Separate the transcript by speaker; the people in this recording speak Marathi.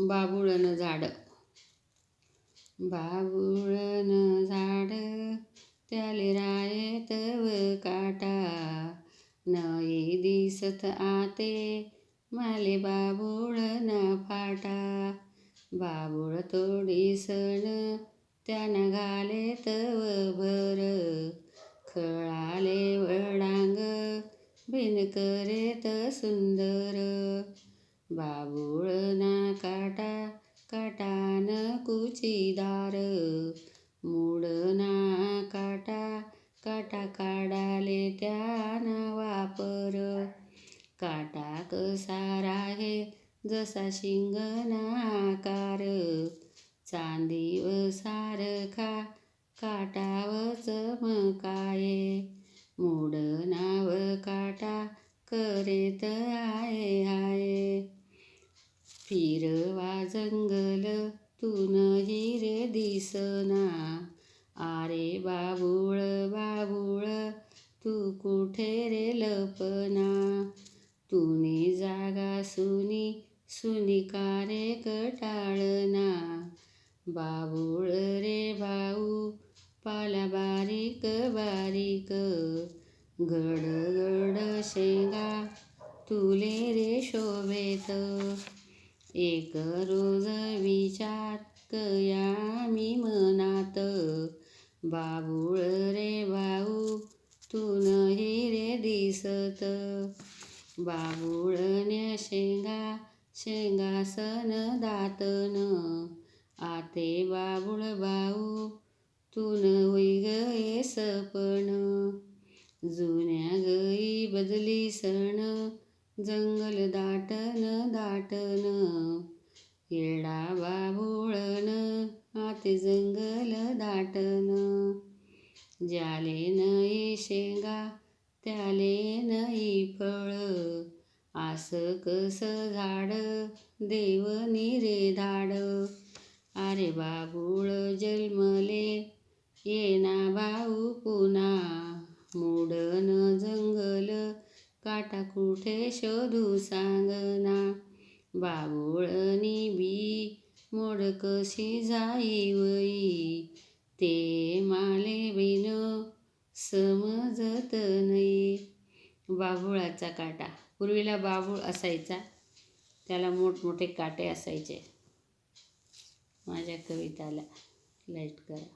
Speaker 1: बाबुळन झाड. बाबुळन झाड त्याले रायत व काटा. नये दिसत आते माले बाबुळना फाटा. बाबुळ तोडी सण त्यानं घाले तव भर. खळाले वडांग बिन करेत सुंदर. बाबुळना काटा काटान कुचीदार मुडना काटा काटा काढाले त्याना वापर. काटा कसा राहे जसा शिंगना आकार. चांदीव सारखा काटाव चमकाये मुडनाव काटा करेत आहे फिरवा जंगल तुन हिरे दिसना. आरे बाबुळ बाबुळ तू कुठे रे लपना? तुनी जागा सुनी सुनी कारे कटाळना? बाबुळ रे भाऊ पाला बारीक बारीक. गड गड शेंगा तुले रे शोभेत. एक रोज विचार कया मी मनात. बाबुळ रे भाऊ तू नाही रे दिसत. बाबुळन्या शेंगा शेंगासन दातन. आते बाबुळ भाऊ तून होई गे सपन. जुन्या गई बदली सण जंगल दाटन दाटन येडा बाबुळन आते जंगल दाटन. ज्याले नई शेंगा त्याले नई फळ आस कस झाड देव रे धाड. अरे बाबुळ जन्मले येना भाऊ पुन्हा मुडन जंगल काटा कुठे शोधू सांगना बाबुळनी बी मोड कशी जाईवई ते माले बिन समजत नाही. बाबुळाचा काटा. पूर्वीला बाबूळ असायचा. त्याला मोठमोठे काटे असायचे. माझ्या कविताला लाइट करा.